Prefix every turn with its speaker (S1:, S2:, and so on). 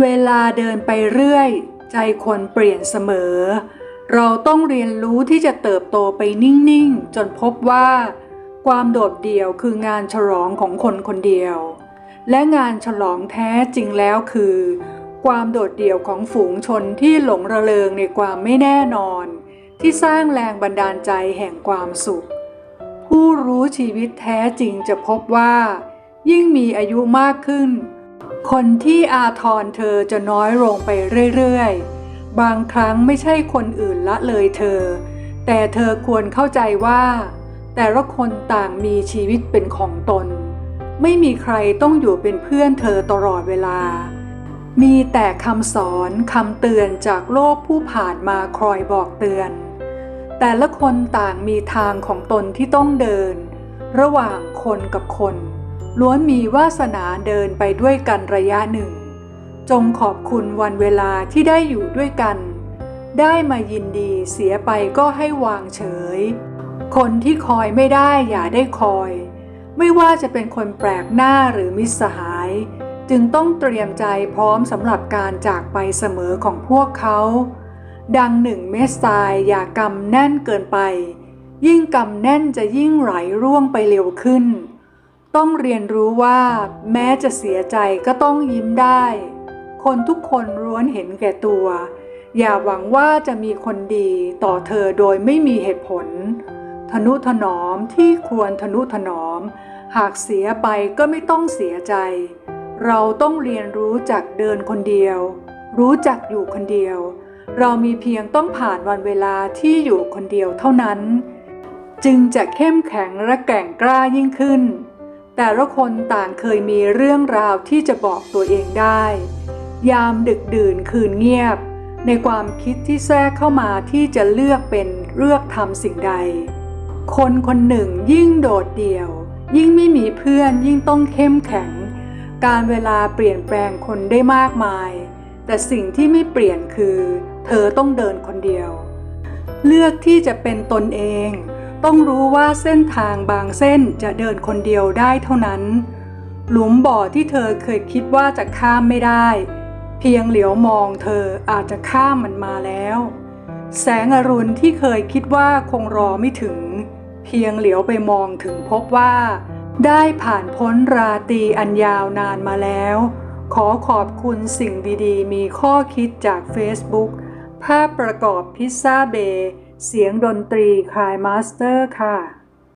S1: เวลาเดินไปเรื่อย ใจคนเปลี่ยนเสมอ เราต้องเรียนรู้ที่จะเติบโตไปนิ่งๆ จนพบว่า ความโดดเดี่ยวคืองานฉลองของคนคนเดียว และงานฉลองแท้จริงแล้วคือ ความโดดเดี่ยวของฝูงชนที่หลงระเริงในความไม่แน่นอน ที่สร้างแรงบันดาลใจแห่งความสุข ผู้รู้ชีวิตแท้จริงจะพบว่า ยิ่งมีอายุมากขึ้น คนที่อาทรเธอจะน้อยลงไปเรื่อยๆ บางครั้งไม่ใช่คนอื่นละเลยเธอ แต่เธอควรเข้าใจว่า แต่ละคนต่างมีชีวิตเป็นของตน ไม่มีใครต้องอยู่เป็นเพื่อนเธอตลอดเวลา มีแต่คำสอนคำเตือนจากโลกผู้ผ่านมาคอยบอกเตือน แต่ละคนต่างมีทางของตนที่ต้องเดิน ระหว่างคนกับคน ล้วนมีวาสนาเดินไปด้วยกันระยะหนึ่ง จงขอบคุณวันเวลาที่ได้อยู่ด้วยกัน ได้มายินดีเสียไปก็ให้วางเฉย คนที่คอยไม่ได้อย่าได้คอย ไม่ว่าจะเป็นคนแปลกหน้าหรือมิตรสหาย จึงต้องเตรียมใจพร้อมสำหรับการจากไปเสมอของพวกเขา ดังหนึ่งเม็ดทรายอย่ากำแน่นเกินไป ยิ่งกำแน่นจะยิ่งไหลร่วงไปเร็วขึ้น ต้องเรียนรู้ว่าแม้จะเสียใจก็ต้องยิ้มได้ คนทุกคนล้วนเห็นแก่ตัว อย่าหวังว่าจะมีคนดีต่อเธอโดยไม่มีเหตุผล ทนุถนอมที่ควรทนุถนอม หากเสียไปก็ไม่ต้องเสียใจ เราต้องเรียนรู้จักเดินคนเดียว รู้จักอยู่คนเดียว เรามีเพียงต้องผ่านวันเวลาที่อยู่คนเดียวเท่านั้น จึงจะเข้มแข็งและแกร่งกล้ายิ่งขึ้น แต่ละคนต่างเคยมีเรื่องราวที่จะบอกตัวเองได้ ยามดึกดื่นคืนเงียบ ในความคิดที่แทรกเข้ามาที่จะเลือกเป็นเลือกทำสิ่งใด คนคนหนึ่งยิ่งโดดเดี่ยว ยิ่งไม่มีเพื่อนยิ่งต้องเข้มแข็ง การเวลาเปลี่ยนแปลงคนได้มากมาย แต่สิ่งที่ไม่เปลี่ยนคือ เธอต้องเดินคนเดียว เลือกที่จะเป็นตนเอง ต้องรู้ว่าเส้นทางบางเส้นจะเดินคนเดียวได้เท่านั้น หลุมบ่อที่เธอเคยคิดว่าจะข้ามไม่ได้ เพียงเหลียวมองเธออาจจะข้ามมันมาแล้ว แสงอรุณที่เคยคิดว่าคงรอไม่ถึง เพียงเหลียวไปมองถึงพบว่า ได้ผ่านพ้นราตรีอันยาวนานมาแล้ว ขอขอบคุณสิ่งดีๆ มีข้อคิดจาก Facebook ภาพประกอบพิซซ่าเบย์ เสียงดนตรีคายมาสเตอร์ค่ะ